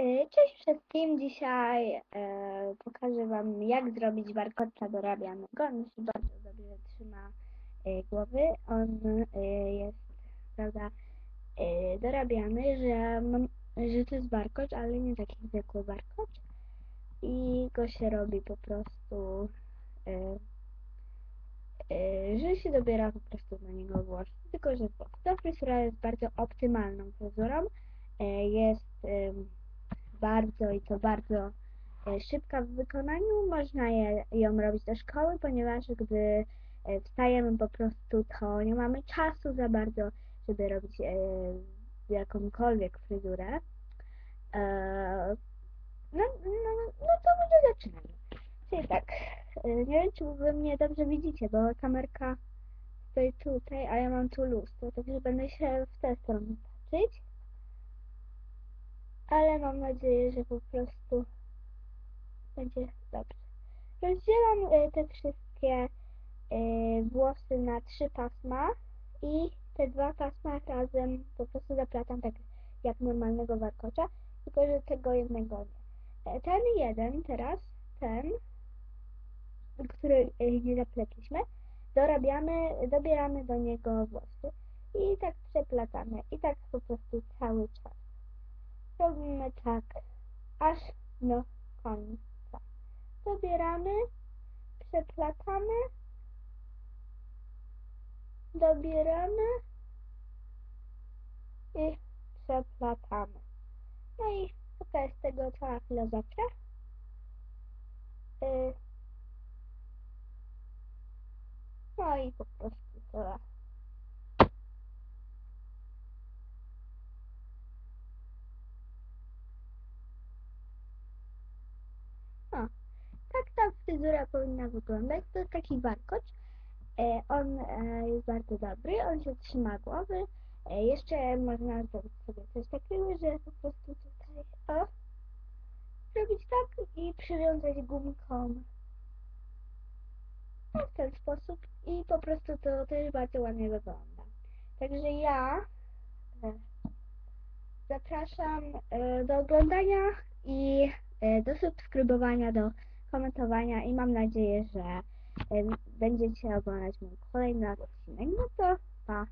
Y, Cześć wszystkim, dzisiaj e, pokażę Wam jak zrobić warkocza dorabianego. On się bardzo dobrze trzyma e, głowy. On e, jest, prawda, e, dorabiany, że, mam, że to jest warkocz, ale nie taki zwykły warkocz. I go się robi po prostu, e, e, że się dobiera po prostu na niego włosy, tylko że. Ta fryzura jest bardzo optymalną fryzurą. E, jest... bardzo i to bardzo e, szybka w wykonaniu. Można je, ją robić do szkoły, ponieważ gdy e, wstajemy po prostu, to nie mamy czasu za bardzo, żeby robić e, jakąkolwiek fryzurę. No, no, no to może zaczynamy. Czyli tak, nie wiem, czy wy mnie dobrze widzicie, bo kamerka stoi tutaj, a ja mam tu lustro, także będę się w tę stronę patrzeć ale mam nadzieję, że po prostu będzie dobrze. Rozdzielam e, te wszystkie e, włosy na trzy pasma i te dwa pasma razem po prostu zaplatam tak jak normalnego warkocza, tylko że tego jednego nie. E, Ten jeden teraz, ten, który nie zapletliśmy, dorabiamy, dobieramy do niego włosy i tak przeplatamy i tak po prostu cały czas. Robimy tak aż do końca. Dobieramy, przeplatamy, dobieramy i przeplatamy. No i tutaj z tego cała filozofia. Y, No i po prostu tyle. O, fryzura powinna wyglądać. To taki warkocz. E, on e, jest bardzo dobry, on się trzyma głowy. E, jeszcze można zrobić sobie coś takiego, że po prostu tutaj o, zrobić tak i przywiązać gumką w ten sposób i po prostu to też bardzo ładnie wygląda. Także ja zapraszam do oglądania i do subskrybowania, do komentowania i mam nadzieję, że będziecie oglądać mój kolejny odcinek. No to pa!